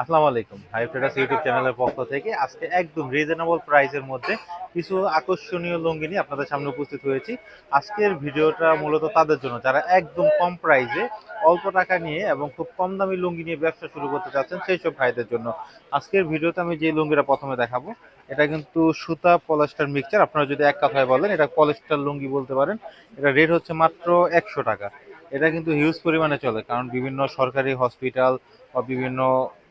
আসসালামু আলাইকুম। High traders YouTube চ্যানেলের পক্ষ থেকে আজকে একদম রিজনেবল প্রাইসের মধ্যে কিছু আকর্ষণীয় লুঙ্গি নিয়ে আপনাদের সামনে উপস্থিত হয়েছি। আজকের ভিডিওটা মূলত তাদের জন্য। যারা একদম কম প্রাইসে অল্প টাকা নিয়ে এবং খুব কম দামি লুঙ্গি নিয়ে ব্যবসা শুরু করতে চাচ্ছেন সেই সব ভাইদের জন্য আজকের ভিডিওতে আমি যে লুঙ্গিটা প্রথমে দেখাবো, এটা কিন্তু সুতা পলেস্টার মিক্সচার আপনারা যদি এক কথায় বলেন, এটা পলিস্টার লুঙ্গি বলতে পারেন, এটা রেট হচ্ছে মাত্র একশো টাকা। এটা কিন্তু হিউজ পরিমাণে চলে, কারণ বিভিন্ন সরকারি হসপিটাল বা বিভিন্ন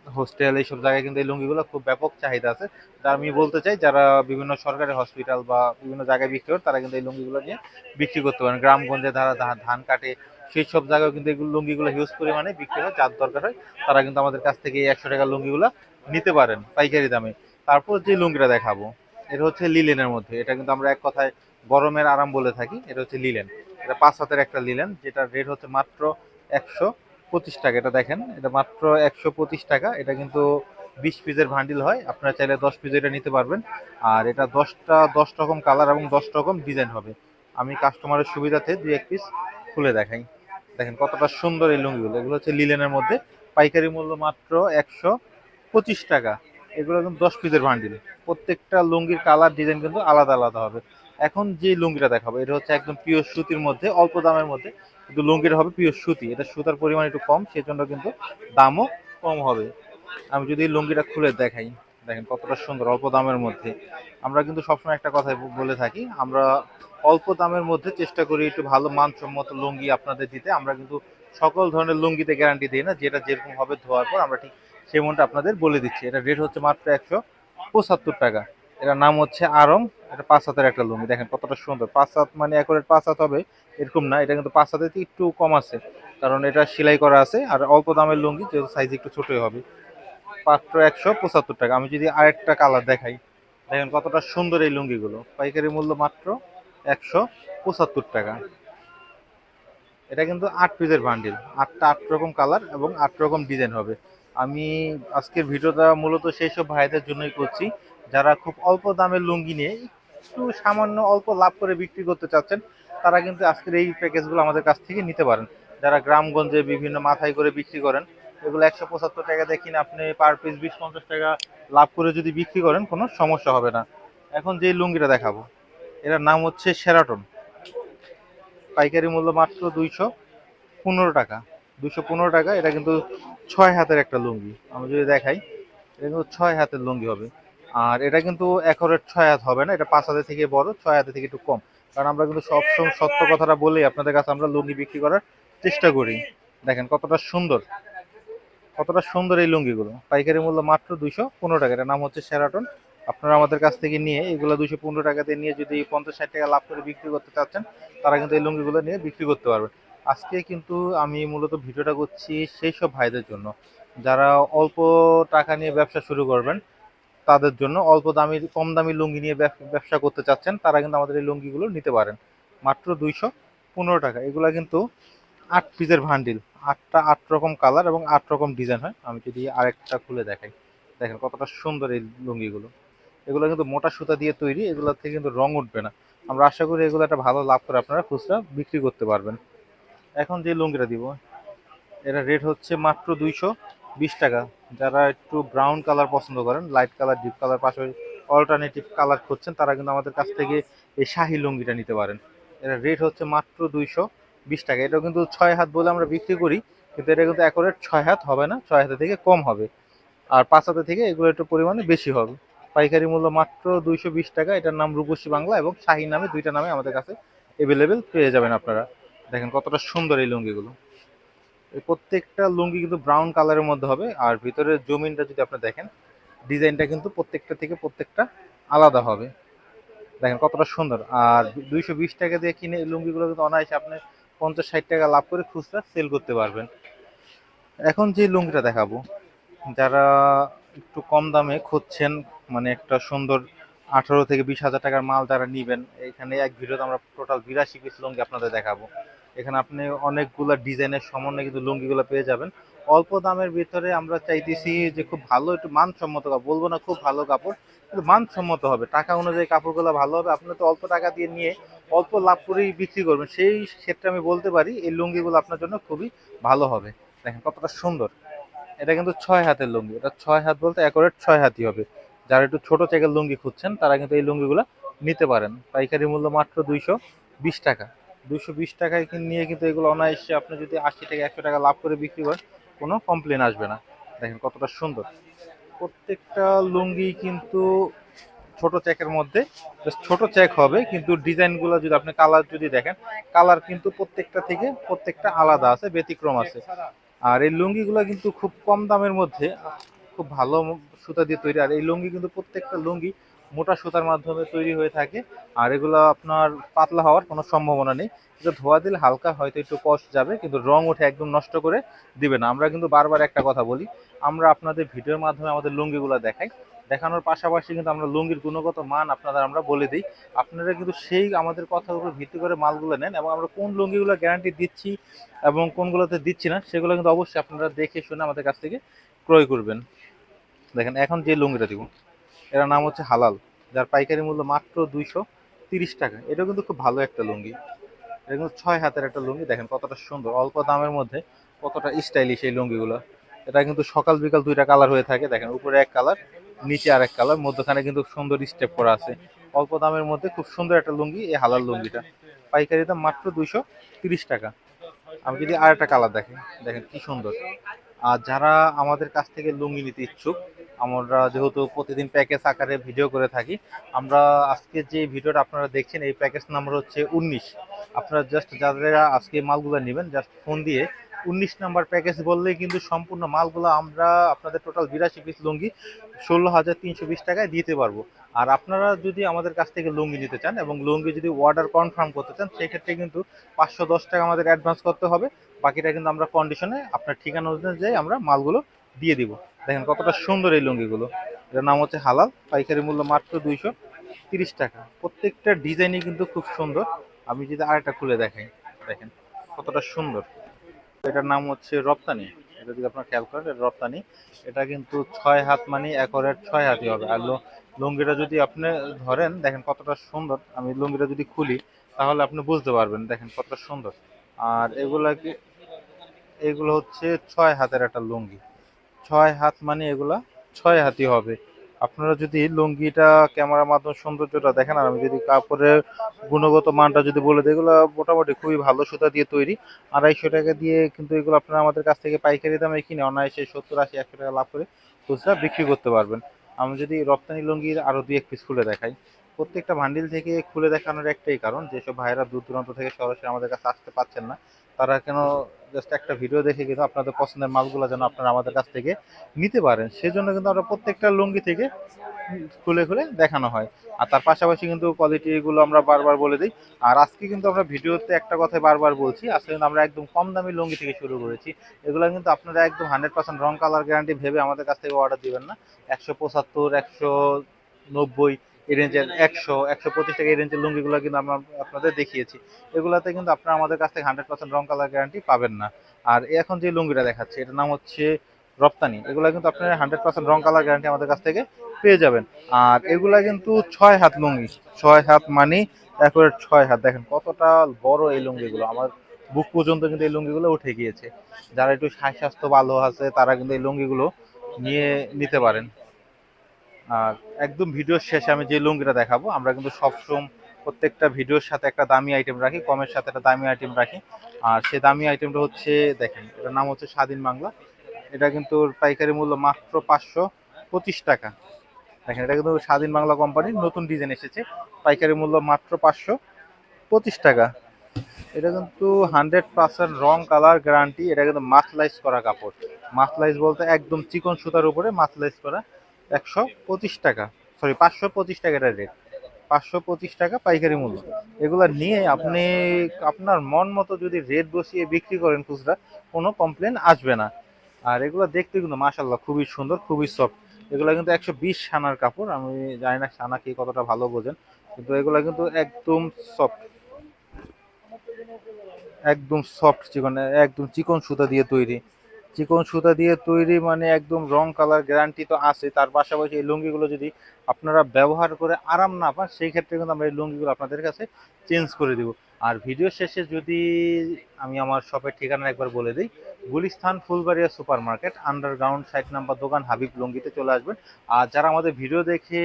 হোস্টেল এইসব জায়গায় কিন্তু এই লুঙ্গিগুলো খুব ব্যাপক চাহিদা আছে। তা আমি বলতে চাই, যারা বিভিন্ন সরকারি হসপিটাল বা বিভিন্ন জায়গায় বিক্রি করে, তারা কিন্তু এই লুঙ্গিগুলো নিয়ে বিক্রি করতে পারেন। গ্রামগঞ্জে যারা ধান কাটে, সেই সব জায়গায় কিন্তু এগুলো লুঙ্গিগুলো হিউজ পরিমাণে বিক্রি হয়, যার দরকার হয় তারা কিন্তু আমাদের কাছ থেকে এই একশো টাকার লুঙ্গিগুলো নিতে পারেন পাইকারি দামে। তারপর যে লুঙ্গিটা দেখাবো, এটা হচ্ছে লিলেনের মধ্যে। এটা কিন্তু আমরা এক কথায় গরমের আরাম বলে থাকি, এটা হচ্ছে লিলেন এটা পাঁচ হাতের একটা লিলেন যেটা রেট হচ্ছে মাত্র একশো পঁচিশ টাকা, এটা দেখেন, এটা মাত্র একশো পঁচিশ টাকা, এটা কিন্তু বিশ পিসের ভান্ডিল হয়, আপনারা চাইলে দশ পিস এটা নিতে পারবেন। আর এটা দশটা, দশ রকম কালার এবং দশ রকম ডিজাইন হবে। আমি কাস্টমারের সুবিধাতে দুই এক পিস খুলে দেখাই। দেখেন কতটা সুন্দর এই লুঙ্গিগুলো, এগুলো হচ্ছে লিলেনের মধ্যে। পাইকারি মূল্য মাত্র একশো পঁচিশ টাকা। এগুলো কিন্তু দশ পিসের ভান্ডিল প্রত্যেকটা লুঙ্গির কালার ডিজাইন কিন্তু আলাদা আলাদা হবে। এখন যে লুঙ্গিটা দেখাবো, এটা হচ্ছে একদম পিওর সুতির মধ্যে, অল্প দামের মধ্যে। কিন্তু লুঙ্গিটা হবে পিওর সুতি। এটা সুতার পরিমাণ একটু কম, সেজন্য কিন্তু দামও কম হবে। আমি যদি লুঙ্গিটা খুলে দেখাই, দেখেন কতটা সুন্দর, অল্প দামের মধ্যে। আমরা কিন্তু সবসময় একটা কথাই বলে থাকি, আমরা অল্প দামের মধ্যে চেষ্টা করি একটু ভালো মানসম্মত লুঙ্গি আপনাদের দিতে। আমরা কিন্তু সকল ধরনের লুঙ্গিতে গ্যারান্টি দিই না, যেটা যেরকম হবে ধোয়ার পর আমরা ঠিক সেই মনটা আপনাদের বলে দিচ্ছি। এটা রেট হচ্ছে মাত্র একশো পঁচাত্তর টাকা। এটার নাম হচ্ছে আরং। এটা পাঁচ হাতের একটা লুঙ্গি। দেখেন কতটা সুন্দর। পাঁচ হাত মানে একরের পাঁচ হাত হবে, এরকম না। এটা কিন্তু পাঁচ হাতে একটু কম আছে, কারণ এটা সেলাই করা আছে। আর অল্প দামের লুঙ্গি, যেহেতু সাইজ একটু ছোটই হবে। মাত্র একশো পঁচাত্তর টাকা। আমি যদি আরেকটা কালার দেখাই, দেখেন কতটা সুন্দর এই লুঙ্গিগুলো। পাইকারি মূল্য মাত্র একশো পঁচাত্তর টাকা। এটা কিন্তু আট পিসের বান্ডিল আটটা আট রকম কালার এবং আট রকম ডিজাইন হবে। আমি আজকের ভিডিওটা মূলত সেই সব ভাইদের জন্যই করছি। যারা খুব অল্প দামের লুঙ্গি নিয়ে একটু সামান্য অল্প লাভ করে বিক্রি করতে চাচ্ছেন, তারা কিন্তু আজকের এই প্যাকেজগুলো আমাদের কাছ থেকে নিতে পারেন। যারা গ্রামগঞ্জে বিভিন্ন মাথায় করে বিক্রি করেন, এগুলো একশো পঁচাত্তর টাকা দিয়ে কিনে আপনি পার পিস বিশ পঞ্চাশ টাকা লাভ করে যদি বিক্রি করেন, কোনো সমস্যা হবে না। এখন যে লুঙ্গিটা দেখাবো, এটার নাম হচ্ছে সেরাটন পাইকারি মূল্য মাত্র দুইশো পনেরো টাকা। দুশো পনেরো টাকা, এটা কিন্তু ছয় হাতের একটা লুঙ্গি। আমি যদি দেখাই, এটা কিন্তু ছয় হাতের লুঙ্গি হবে। আর এটা কিন্তু একরের ছয় হাত হবে না, এটা পাঁচ হাতের থেকে বড়, ছয় হাতের থেকে একটু কম। কারণ আমরা কিন্তু সবসময় সত্য কথাটা বলেই আপনাদের কাছে আমরা লুঙ্গি বিক্রি করার চেষ্টা করি। দেখেন কতটা সুন্দর কতটা সুন্দর এই লুঙ্গিগুলো। পাইকারি মূল্য মাত্র দুইশো পনেরো টাকা, এটার নাম হচ্ছে সেরাটন আপনারা আমাদের কাছ থেকে নিয়ে এগুলো দুইশো পনেরো টাকা দিয়ে নিয়ে যদি পঞ্চাশ ষাট টাকা লাভ করে বিক্রি করতে চাচ্ছেন, তারা কিন্তু এই লুঙ্গিগুলো নিয়ে বিক্রি করতে পারবে। আজকে কিন্তু আমি মূলত ভিডিওটা করছি সেই সব ভাইদের জন্য। যারা অল্প টাকা নিয়ে ব্যবসা শুরু করবেন তাদের জন্য অল্প দামি, কম দামি লুঙ্গি নিয়ে ব্যবসা করতে চাচ্ছেন, তারা কিন্তু আমাদের এই লুঙ্গিগুলো নিতে পারেন। মাত্র দুইশো পনেরো টাকা। এগুলো কিন্তু আট পিসের ভান্ডিল। আটটা আট রকম কালার এবং আট রকম ডিজাইন হয়। আমি যদি আরেকটা খুলে দেখাই। দেখেন কতটা সুন্দর এই লুঙ্গিগুলো। এগুলো কিন্তু মোটা সুতা দিয়ে তৈরি। এগুলো থেকে কিন্তু রং উঠবে না। আমরা আশা করি এগুলো একটা ভালো লাভ করে আপনারা খুচরা বিক্রি করতে পারবেন। এখন যে লুঙ্গিটা দিব এটা রেট হচ্ছে মাত্র দুইশো বিশ টাকা। যারা একটু ব্রাউন কালার পছন্দ করেন লাইট কালার ডিপ কালার পাশাপাশি অল্টারনেটিভ কালার খুঁজছেন, তারা কিন্তু আমাদের কাছ থেকে এই শাহি লুঙ্গিটা নিতে পারেন। এটা রেট হচ্ছে মাত্র দুইশো বিশ টাকা। এটাও কিন্তু ছয় হাত বলে আমরা বিক্রি করি, কিন্তু এটা কিন্তু একরেট ছয় হাত হবে না, ছয় হাতের থেকে কম হবে। আর পাঁচ হাতে থেকে এগুলো একটু পরিমাণে বেশি হবে। পাইকারি মূল্য মাত্র দুইশো বিশ টাকা। এটার নাম রূপসী বাংলা এবং শাহি নামে দুইটা নামে আমাদের কাছে অ্যাভেলেবেল পেয়ে যাবেন আপনারা। দেখেন কতটা সুন্দর এই লুঙ্গিগুলো। প্রত্যেকটা লুঙ্গি কিন্তু ব্রাউন কালারের মধ্যে হবে, আর ভিতরের জমিনটা যদি আপনি দেখেন, ডিজাইনটা কিন্তু প্রত্যেকটা থেকে প্রত্যেকটা আলাদা হবে। দেখেন কতটা সুন্দর। আর দুইশো বিশ টাকা দিয়ে কিনে এই লুঙ্গিগুলো কিন্তু অনায়াসে আপনি পঞ্চাশ ষাট টাকা লাভ করে খুচরা সেল করতে পারবেন। এখন যে লুঙ্গিটা দেখাবো, যারা একটু কম দামে খুঁজছেন মানে একটা সুন্দর আঠারো থেকে বিশ হাজার টাকার মাল যারা নিবেন এখানে এক ভিডিওতে আমরা টোটাল বিরাশি পিস লুঙ্গি আপনাদের দেখাবো। এখানে আপনি অনেকগুলো ডিজাইনের সমন্বয়ে কিন্তু লুঙ্গিগুলো পেয়ে যাবেন। অল্প দামের ভিতরে আমরা চাইতেছি যে খুব ভালো, একটু মানসম্মত কাপড়। বলব না খুব ভালো কাপড়, কিন্তু মানসম্মত হবে। টাকা অনুযায়ী কাপড়গুলো ভালো হবে। আপনি তো অল্প টাকা দিয়ে নিয়ে অল্প লাভ করেই বিক্রি করবেন। সেই ক্ষেত্রে আমি বলতে পারি, এই লুঙ্গিগুলো আপনার জন্য খুবই ভালো হবে। দেখেন কতটা সুন্দর। এটা কিন্তু ছয় হাতের লুঙ্গি। এটা ছয় হাত বলতে অ্যাকোরেট ছয় হাতই হবে। যারা একটু ছোট চেকের লুঙ্গি খুঁজছেন, তারা কিন্তু এই লুঙ্গিগুলো নিতে পারেন। পাইকারি মূল্য মাত্র দুইশো বিশ টাকা। দুইশো বিশ টাকায় নিয়ে কিন্তু এগুলো অনায়াসে আপনি যদি আশি টাকা একশো টাকা লাভ করে বিক্রি করেন, কোনো কমপ্লেন আসবে না। দেখেন কতটা সুন্দর। প্রত্যেকটা লুঙ্গি কিন্তু ছোট চেকের মধ্যে ছোট চেক হবে, কিন্তু ডিজাইনগুলো যদি আপনি কালার যদি দেখেন কালার কিন্তু প্রত্যেকটা থেকে প্রত্যেকটা আলাদা আছে, ব্যতিক্রম আছে। আর এই লুঙ্গিগুলো কিন্তু খুব কম দামের মধ্যে, খুব ভালো সুতা দিয়ে তৈরি। আর এই লুঙ্গি কিন্তু প্রত্যেকটা লুঙ্গি মোটা সুতার মাধ্যমে তৈরি হয়ে থাকে। আর এগুলো আপনার পাতলা হওয়ার কোনো সম্ভাবনা নেই। এটা ধোয়া দিলে হালকা হয়তো একটু কষ্ট যাবে, কিন্তু রং উঠে একদম নষ্ট করে দিবে না। আমরা কিন্তু বারবার একটা কথা বলি, আমরা আপনাদের ভিডিওর মাধ্যমে আমাদের লুঙ্গিগুলো দেখাই। দেখানোর পাশাপাশি কিন্তু আমরা লুঙ্গির গুণগত মান আপনাদের আমরা বলে দিই। আপনারা কিন্তু সেই আমাদের কথার উপর ভিত্তি করে মালগুলো নেন এবং আমরা কোন লুঙ্গিগুলো গ্যারান্টি দিচ্ছি এবং কোনগুলোতে দিচ্ছি না, সেগুলো কিন্তু অবশ্যই আপনারা দেখে শুনে আমাদের কাছ থেকে ক্রয় করবেন। দেখেন, এখন যে লুঙ্গিটা দিব। এর নাম হচ্ছে হালাল, যার পাইকারি মূল্য মাত্র দুইশো তিরিশ টাকা। এটা কিন্তু খুব ভালো একটা লুঙ্গি। এটা কিন্তু ছয় হাতের একটা লুঙ্গি। দেখেন কতটা সুন্দর। অল্প দামের মধ্যে কতটা স্টাইলিশ এই লুঙ্গিগুলো। এটা কিন্তু সকাল বিকাল দুইটা কালার হয়ে থাকে। দেখেন উপরে এক কালার, নিচে আর এক কালার। মধ্যখানে কিন্তু সুন্দর স্টেপ করা আছে। অল্প দামের মধ্যে খুব সুন্দর একটা লুঙ্গি, এই হালাল লুঙ্গিটা। পাইকারি দাম মাত্র দুইশো তিরিশ টাকা। আমি যদি আর একটা কালার দেখেন দেখেন কি সুন্দর। আর যারা আমাদের কাছ থেকে লুঙ্গি নিতে ইচ্ছুক আমরা যেহেতু প্রতিদিন প্যাকেজ আকারে ভিডিও করে থাকি, আমরা আজকে যে ভিডিওটা আপনারা দেখছেন, এই প্যাকেজ নাম্বার হচ্ছে উনিশ। আপনারা জাস্ট যারা আজকে মালগুলো নেবেন জাস্ট ফোন দিয়ে উনিশ নাম্বার প্যাকেজ বললেই কিন্তু সম্পূর্ণ মালগুলো আমরা আপনাদের টোটাল বিরাশি পিস লুঙ্গি ষোলো হাজার তিনশো বিশ টাকায় দিতে পারব। আর আপনারা যদি আমাদের কাছ থেকে লুঙ্গি নিতে চান এবং লুঙ্গি যদি অর্ডার কনফার্ম করতে চান, সেক্ষেত্রে কিন্তু পাঁচশো দশ টাকা আমাদের অ্যাডভান্স করতে হবে। বাকিটা কিন্তু আমরা কন্ডিশনে আপনার ঠিকানা অনুযায়ী আমরা মালগুলো দিয়ে দিব। দেখেন কতটা সুন্দর এই লুঙ্গিগুলো। এটার নাম হচ্ছে হালাল, পাইকারি মূল্য মাত্র দুইশো তিরিশ টাকা। প্রত্যেকটা ডিজাইনই কিন্তু খুব সুন্দর। আমি যদি আরেকটা খুলে দেখাই, দেখেন কতটা সুন্দর। এটার নাম হচ্ছে রপ্তানি। এটা যদি আপনার খেয়াল করেন, এটা রপ্তানি। এটা কিন্তু ছয় হাত মানে একরের ছয় হাতই হবে। আর লুঙ্গিটা যদি আপনি ধরেন, দেখেন কতটা সুন্দর। আমি লুঙ্গিটা যদি খুলি, তাহলে আপনি বুঝতে পারবেন, দেখেন কতটা সুন্দর। আর এগুলা কি এগুলো হচ্ছে ছয় হাতের একটা লুঙ্গি। ছয় হাত মানে এগুলা ছয় হাতই হবে। আপনারা যদি লুঙ্গিটা, ক্যামেরার মাধ্যমে সৌন্দর্যটা দেখেন, আর আমি যদি কাপড়ের গুণগত মানটা যদি বলে দিই, এগুলো মোটামুটি খুবই ভালো সুতা দিয়ে তৈরি। আড়াইশো টাকা দিয়ে কিন্তু এগুলো আপনারা আমাদের কাছ থেকে পাইকারি দামে কিনে অনায়াসে সত্তর আশি, একশো টাকা লাভ করে খুচরা বিক্রি করতে পারবেন। আমি যদি রপ্তানি লুঙ্গির আরও দুই এক পিস খুলে দেখাই। প্রত্যেকটা ভান্ডিল থেকে খুলে দেখানোর একটাই কারণ, যেসব ভাইয়েরা দূর দূরান্ত থেকে সরাসরি আমাদের কাছে আসতে পারছেন না, তারা কেন জাস্ট একটা ভিডিও দেখে কিন্তু আপনাদের পছন্দের মালগুলো যেন আপনারা আমাদের কাছ থেকে নিতে পারেন। সেজন্য কিন্তু আমরা প্রত্যেকটা লুঙ্গি থেকে খুলে খুলে দেখানো হয়। আর তার পাশাপাশি কিন্তু কোয়ালিটিগুলো আমরা বারবার বলে দিই। আর আজকে কিন্তু আমরা ভিডিওতে একটা কথাই বারবার বলছি, আজকে কিন্তু আমরা একদম কম দামি লুঙ্গি থেকে শুরু করেছি। এগুলো কিন্তু আপনারা একদম হান্ড্রেড পার্সেন্ট রং কালার গ্যারান্টি ভেবে আমাদের কাছ থেকে অর্ডার দিবেন না। একশো পঁচাত্তর, একশো নব্বই এই রেঞ্জের একশো একশো পঁচিশ টাকা এই রেঞ্জের লুঙ্গিগুলো কিন্তু আমরা আপনাদের দেখিয়েছি। এগুলাতে কিন্তু আপনারা আমাদের কাছ থেকে হান্ড্রেড পার্সেন্ট রং কালার গ্যারান্টি পাবেন না। আর এখন যে লুঙ্গিটা দেখাচ্ছে, এটার নাম হচ্ছে রপ্তানি। এগুলো কিন্তু আপনারা হান্ড্রেড পার্সেন্ট রং কালার গ্যারান্টি আমাদের কাছ থেকে পেয়ে যাবেন। আর এগুলা কিন্তু ছয় হাত লুঙ্গি। ছয় হাত মানে একবারে ছয় হাত। দেখেন কতটা বড় এই লুঙ্গিগুলো। আমার বুক পর্যন্ত কিন্তু এই লুঙ্গিগুলো উঠে গিয়েছে। যারা একটু স্বাস্থ্য ভালো আছে, তারা কিন্তু এই লুঙ্গিগুলো নিয়ে নিতে পারেন। একদম ভিডিওর শেষে আমি যে লুঙ্গিটা দেখাবো, আমরা কিন্তু সবসময় প্রত্যেকটা ভিডিওর সাথে একটা দামি আইটেম রাখি, কমের সাথে একটা দামি আইটেম রাখি। আর সে দামি আইটেমটা হচ্ছে, দেখেন, এটার নাম হচ্ছে স্বাধীন বাংলা। এটা কিন্তু পাইকারি মূল্য মাত্র পাঁচশো পঁচিশ টাকা। দেখেন, এটা কিন্তু স্বাধীন বাংলা কোম্পানির নতুন ডিজাইন এসেছে। পাইকারি মূল্য মাত্র পাঁচশো পঁচিশ টাকা। এটা কিন্তু হান্ড্রেড পার্সেন্ট রং কালার গ্যারান্টি এটা কিন্তু মাসলাইজ করা কাপড়। মাসলাইজ বলতে একদম চিকন সুতার উপরে মাসলাইজ করা একশো পঁচিশ টাকা। সরি পাঁচশো পঁচিশ টাকা এটা রেট পাঁচশো পঁচিশ টাকা পাইকারি মূল্য। এগুলা নিয়ে আপনি, আপনার মন মতো যদি রেট বসিয়ে বিক্রি করেন খুচরা, কোনো কমপ্লেন আসবে না। আর এগুলো দেখতে কিন্তু মাশাল্লাহ খুবই সুন্দর, খুবই সফট এগুলো কিন্তু একশো বিশ সানার কাপড়, আমি জানি না সানা কি কতটা ভালো বোঝেন, কিন্তু এগুলো কিন্তু একদম সফট একদম সফট চিকন, একদম চিকন সুতা দিয়ে তৈরি। চিকন সুতা দিয়ে তৈরি মানে একদম রং কালার গ্যারান্টি তো আছে। তার পাশাপাশি এই লুঙ্গিগুলো যদি আপনারা ব্যবহার করে আরাম না পান, সেই ক্ষেত্রে কিন্তু আমরা এই লুঙ্গিগুলো আপনাদের কাছে চেঞ্জ করে দিব। আর ভিডিও শেষে যদি আমি আমার শপের ঠিকানা একবার বলে দিই Gulistan Fulbaria super market underground site number দোকান হাবিব লুঙ্গিতে চলে আসবেন। আর যারা আমাদের ভিডিও দেখে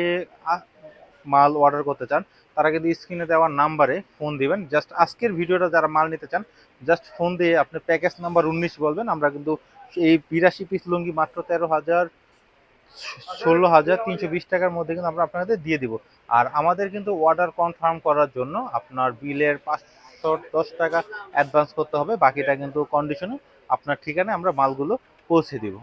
মাল অর্ডার করতে চান তারা কিন্তু স্ক্রিনে দেওয়ার নাম্বারে ফোন দিবেন। জাস্ট আজকের ভিডিওটা যারা মাল নিতে চান জাস্ট ফোন দিয়ে আপনি প্যাকেজ নাম্বার উনিশ বলবেন। আমরা কিন্তু এই বিরাশি পিস লুঙ্গি মাত্র তেরো হাজার ষোলো হাজার তিনশো বিশ টাকার মধ্যে কিন্তু আমরা আপনাদের দিয়ে দিব। আর আমাদের কিন্তু অর্ডার কনফার্ম করার জন্য আপনার বিলের পাঁচশো দশ টাকা অ্যাডভান্স করতে হবে। বাকিটা কিন্তু কন্ডিশনে আপনার ঠিকানায় আমরা মালগুলো পৌঁছে দিব।